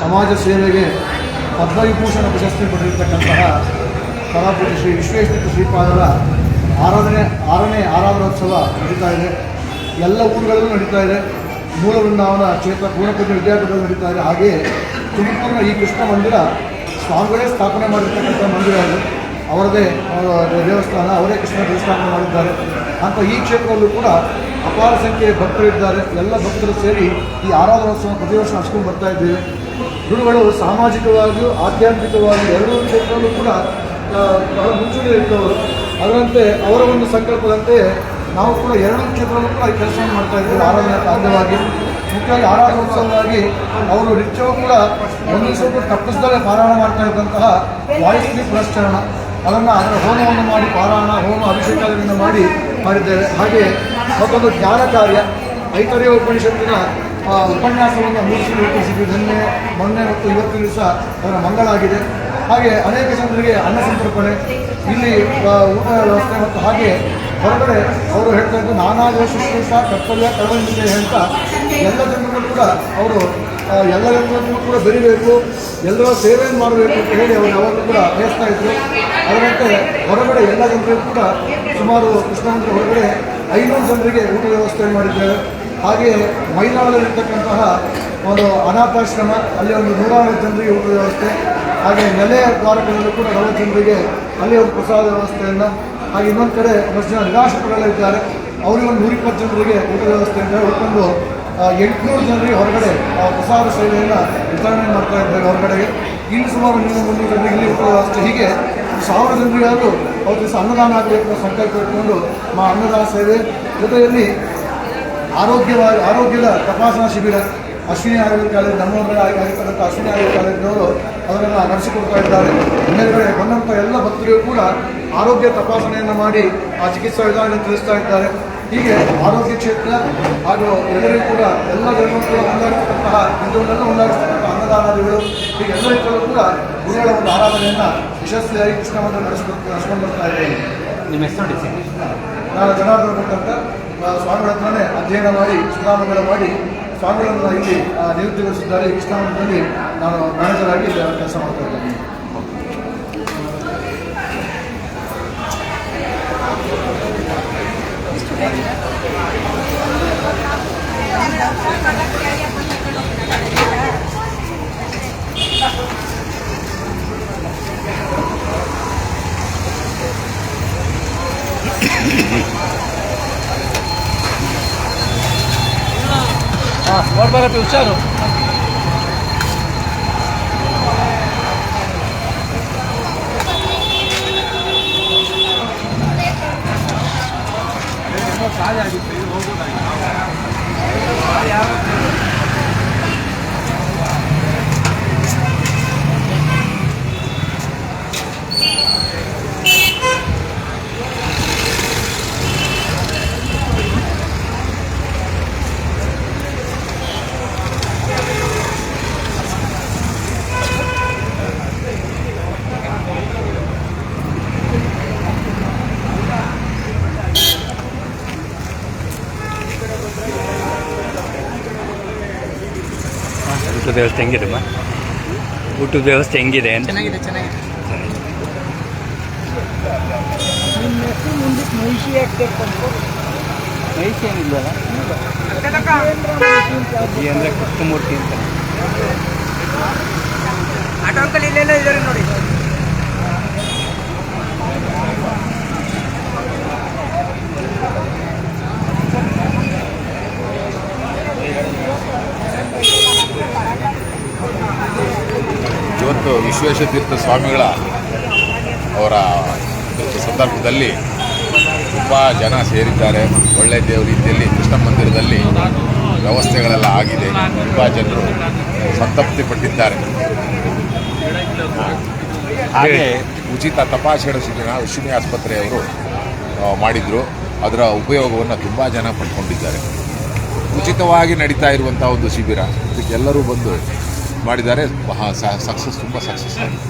ಸಮಾಜ ಸೇವೆಗೆ ಪದ್ಮವಿಭೂಷಣ ಪ್ರಶಸ್ತಿ ಪಡೆದಿರ್ತಕ್ಕಂತಹ ಕಲಾಪತಿ ಶ್ರೀ ವಿಶ್ವೇಶ್ವರ ಶ್ರೀಪಾದರ ಆರಾಧನೆ, ಆರನೇ ಆರಾಧನೋತ್ಸವ ನಡೀತಾ ಇದೆ. ಎಲ್ಲ ಊರುಗಳಲ್ಲೂ ನಡೀತಾ ಇದೆ. ಮೂಲ ವೃಂದಾವನ ಕ್ಷೇತ್ರ ಪೂರ್ಣಪತಿ ವಿದ್ಯಾಪೀಠದಲ್ಲಿ ನಡೀತಾ ಇದೆ. ಹಾಗೆಯೇ ತುಮಕೂರಿನ ಈ ಕೃಷ್ಣ ಮಂದಿರ ಸ್ವಾಮಿಗಳೇ ಸ್ಥಾಪನೆ ಮಾಡಿರ್ತಕ್ಕಂಥ ಮಂದಿರ ಇದು. ಅವರದೇ ದೇವಸ್ಥಾನ, ಅವರೇ ಕೃಷ್ಣ ದೇವಸ್ಥಾನ ಮಾಡಿದ್ದಾರೆ. ಅಂತ ಈ ಕ್ಷೇತ್ರದಲ್ಲೂ ಕೂಡ ಅಪಾರ ಸಂಖ್ಯೆಯ ಭಕ್ತರಿದ್ದಾರೆ ಎಲ್ಲ ಭಕ್ತರು ಸೇರಿ ಈ ಆರಾಧನೋತ್ಸವ ಪ್ರತಿ ವರ್ಷ ಹಚ್ಕೊಂಡು ಬರ್ತಾ ಇದ್ದೇವೆ. ಗುರುಗಳು ಸಾಮಾಜಿಕವಾಗಿಯೂ ಆಧ್ಯಾತ್ಮಿಕವಾಗಿಯೂ ಎರಡೂ ಕ್ಷೇತ್ರದಲ್ಲೂ ಕೂಡ ಬಹಳ ಮುಂಚೂಣಿ ಇದ್ದವರು. ಅದರಂತೆ ಅವರ ಒಂದು ಸಂಕಲ್ಪದಂತೆ ನಾವು ಕೂಡ ಎರಡೂ ಕ್ಷೇತ್ರದಲ್ಲೂ ಕೂಡ ಕೆಲಸವನ್ನು ಮಾಡ್ತಾ ಇದ್ದೀವಿ. ಆರಾಧನೆ ಸಾಧ್ಯವಾಗಿ ಮುಖ್ಯವಾಗಿ ಆರಾಧನೋತ್ಸವವಾಗಿ ಅವರು ನಿತ್ಯವೂ ಕೂಡ ಒಂದು ಸ್ವಲ್ಪ ತಪ್ಪಿಸದಲ್ಲೇ ಪಾರಾಯಣ ಮಾಡ್ತಾ ಇದ್ದಂತಹ ವಾಯುಶ್ರೀ ಪುರಸ್ಕರಣ. ಅದನ್ನು ಅದರ ಹೋಮವನ್ನು ಮಾಡಿ, ಪಾರಾಯಣ, ಹೋಮ ಅಭಿಷೇಕಗಳನ್ನು ಮಾಡಿ ಮಾಡಿದ್ದೇವೆ ಹಾಗೆ ಮತ್ತೊಂದು ಧ್ಯಾನ ಕಾರ್ಯ, ಐತರ್ಯ ಉಪನಿಷತ್ತಿನ ಉಪನ್ಯಾಸವನ್ನು ಮುಚ್ಚಿ ರೂಪಿಸಿದ್ದು ನಿನ್ನೆ ಮೊನ್ನೆ ಮತ್ತು ಇವತ್ತಿನ ದಿವಸ ಅವರ ಮಂಗಳಾಗಿದೆ ಹಾಗೆ ಅನೇಕ ಜನರಿಗೆ ಅನ್ನ ಸಂತರ್ಪಣೆ ಇಲ್ಲಿ ಊಟ ವ್ಯವಸ್ಥೆ ಮತ್ತು ಹಾಗೆ ಹೊರಗಡೆ ಅವರು ಹೇಳ್ತಾ ಇದ್ದು ನಾನಾದ ಶುಶ್ರೂಷ ಕರ್ತವ್ಯ ಕಳವಳಿಸಿದೆ ಅಂತ ಎಲ್ಲ ಜನರಿಗೂ ಕೂಡ ಅವರು ಎಲ್ಲ ಜನರನ್ನು ಕೂಡ ಬೆರಿಬೇಕು, ಎಲ್ಲರ ಸೇವೆಯನ್ನು ಮಾಡಬೇಕು ಅಂತ ಹೇಳಿ ಅವರು ಯಾವಾಗಲೂ ಕೂಡ ಬಯಸ್ತಾ ಇದ್ರು. ಅದರಂತೆ ಹೊರಗಡೆ ಎಲ್ಲ ಜನರಿಗೂ ಕೂಡ ಸುಮಾರು ಕೃಷ್ಣ ಮಂದಿರ ಹೊರಗಡೆ ಐನೂರು ಜನರಿಗೆ ಊಟ ವ್ಯವಸ್ಥೆ ಮಾಡಿದ್ದೇವೆ ಹಾಗೆಯೇ ಮೈದಾನದಲ್ಲಿರ್ತಕ್ಕಂತಹ ಒಂದು ಅನಾಥಾಶ್ರಮ, ಅಲ್ಲಿ ಒಂದು ನೂರಾರು ಜನರಿಗೆ ಊಟದ ವ್ಯವಸ್ಥೆ ಹಾಗೆ ನೆಲೆಯ ದ್ವಾರಕದಲ್ಲೂ ಕೂಡ ನಲವತ್ತು ಜನರಿಗೆ ಅಲ್ಲಿ ಒಂದು ಪ್ರಸಾದ ವ್ಯವಸ್ಥೆಯನ್ನು, ಹಾಗೆ ಇನ್ನೊಂದು ಕಡೆ ಒಂದಷ್ಟು ಜನ ನಿರಾಶ್ರಿತರೆಲ್ಲ ಅವರಿಗೆ ಒಂದು ನೂರಿಪ್ಪತ್ತು ಜನರಿಗೆ ಊಟದ ವ್ಯವಸ್ಥೆಯಿಂದ ಒಟ್ಟೊಂದು ಎಂಟುನೂರು ಜನರಿಗೆ ಹೊರಗಡೆ, ಆ, ಪ್ರಸಾದ ಸೇವೆಯನ್ನು ವಿತರಣೆ ಮಾಡ್ತಾ ಇದ್ದಾರೆ ಹೊರಗಡೆಗೆ. ಇಲ್ಲಿ ಸುಮಾರು ಇನ್ನೂರು ಮುನ್ನೂರು ಜನರಿಗೆ ಇಲ್ಲಿ ಊಟದ ವ್ಯವಸ್ಥೆ. ಹೀಗೆ ಸಾವಿರ ಜನರಿಗಾದರೂ ಅವ್ರ ದಿವಸ ಅನ್ನದಾನ ಆಗಬೇಕು ಸಂಕಲ್ಪ ಇಟ್ಕೊಂಡು ಮಾ ಅನ್ನದಾನ ಸೇವೆ. ಜೊತೆಯಲ್ಲಿ ಆರೋಗ್ಯವಾಗಿ ಆರೋಗ್ಯದ ತಪಾಸಣಾ ಶಿಬಿರ ಅಶ್ವಿನಿ ಆಯುರ್ವೇದ ಕಾಲೇಜ್ ನಮ್ಮವರ ಆಗಿರ್ತಕ್ಕಂಥ ಅಶ್ವಿನಿ ಆಯುರ್ವೇದ ಕಾಲೇಜಿನವರು ಅದನ್ನು ನಡೆಸಿಕೊಡ್ತಾ ಇದ್ದಾರೆ. ಮೇಲ್ಗಡೆ ಬಂದಂಥ ಎಲ್ಲ ಭಕ್ತರಿಗೂ ಕೂಡ ಆರೋಗ್ಯ ತಪಾಸಣೆಯನ್ನು ಮಾಡಿ ಆ ಚಿಕಿತ್ಸಾ ವಿಧಾನ ತಿಳಿಸ್ತಾ ಇದ್ದಾರೆ. ಹೀಗೆ ಆರೋಗ್ಯ ಕ್ಷೇತ್ರ ಹಾಗೂ ಎಲ್ಲರಿಗೂ ಕೂಡ ಎಲ್ಲ ಧರ್ಮಗಳು ಕೂಡ ಹಿಂದೂಗಳನ್ನು ಹಿಂದೂಗಳನ್ನ ಹೊಂದಾಡಿಸ್ತಕ್ಕಂಥ ಅನ್ನದಾನಾದಿಗಳು ಹೀಗೆ ಎಲ್ಲ ರೀತಿಯಲ್ಲೂ ಕೂಡ ಗುರುಗಳ ಒಂದು ಆರಾಧನೆಯನ್ನು ಯಶಸ್ವಿಯಾಗಿ ಕೃಷ್ಣವನ್ನು ನಡೆಸ್ಕೊಂಡು ನಡೆಸ್ಕೊಂಡು ಬರ್ತಾ ಇದ್ದೇವೆ ನಿಮ್ಮ ಹೆಸರು ನಾನು ಜನಾರ್ದನ್ ಅಂತ ಸ್ವಾಮಿಗಳ ಹತ್ರನೇ ಅಧ್ಯಯನ ಮಾಡಿ ಸುಧಾರಣೆಗಳ ಮಾಡಿ ಸ್ವಾಮಿಗಳನ್ನು ಇಲ್ಲಿ ಆ, ನಿಯುಕ್ತಿಗೊಳಿಸಿದ್ದಾರೆ ಈ ನಾನು ಮ್ಯಾನೇಜರ್ ಆಗಿ ಕೆಲಸ ಮಾಡ್ತಾ ಇದ್ದೇನೆ. Bárbara Peluchano. Thank you. ಊಟದ ವ್ಯವಸ್ಥೆ ಹೆಂಗಿದೆ ಅಮ್ಮ ಊಟದ ವ್ಯವಸ್ಥೆ ಹೆಂಗಿದೆ ಅಂತ ಚೆನ್ನಾಗಿದೆ ಚೆನ್ನಾಗಿದೆ ಮಹಿಷಿ ಏನಿಲ್ವಲ್ಲ ಈ ಅಂದರೆ ಕೃಷ್ಣಮೂರ್ತಿ ಅಂತ ಆಟೋ ಅಂಕಲ್ ಇಲ್ಲೆಲ್ಲ ಇದ್ದಾರೆ ನೋಡಿ ವಿಶ್ವೇಶತೀರ್ಥ ಸ್ವಾಮಿಗಳ ಅವರ ಸಂದರ್ಭದಲ್ಲಿ ತುಂಬ ಜನ ಸೇರಿದ್ದಾರೆ. ಒಳ್ಳೆ ದೇವ ರೀತಿಯಲ್ಲಿ ಕೃಷ್ಣ ಮಂದಿರದಲ್ಲಿ ವ್ಯವಸ್ಥೆಗಳೆಲ್ಲ ಆಗಿದೆ. ತುಂಬ ಜನರು ಸಂತಪ್ತಿ ಪಟ್ಟಿದ್ದಾರೆ. ಹಾಗೆ ಉಚಿತ ತಪಾಸಣೆ ಶಿಬಿರ ಅಶ್ವಿನಿ ಆಸ್ಪತ್ರೆಯವರು ಮಾಡಿದರು. ಅದರ ಉಪಯೋಗವನ್ನು ತುಂಬ ಜನ ಪಡ್ಕೊಂಡಿದ್ದಾರೆ. ಉಚಿತವಾಗಿ ನಡೀತಾ ಇರುವಂಥ ಒಂದು ಶಿಬಿರ ಇದಕ್ಕೆಲ್ಲರೂ ಬಂದು ಮಾಡಿದ್ದಾರೆ. ಸಕ್ಸಸ್ ತುಂಬ ಸಕ್ಸಸ್ ಆಗಿದೆ.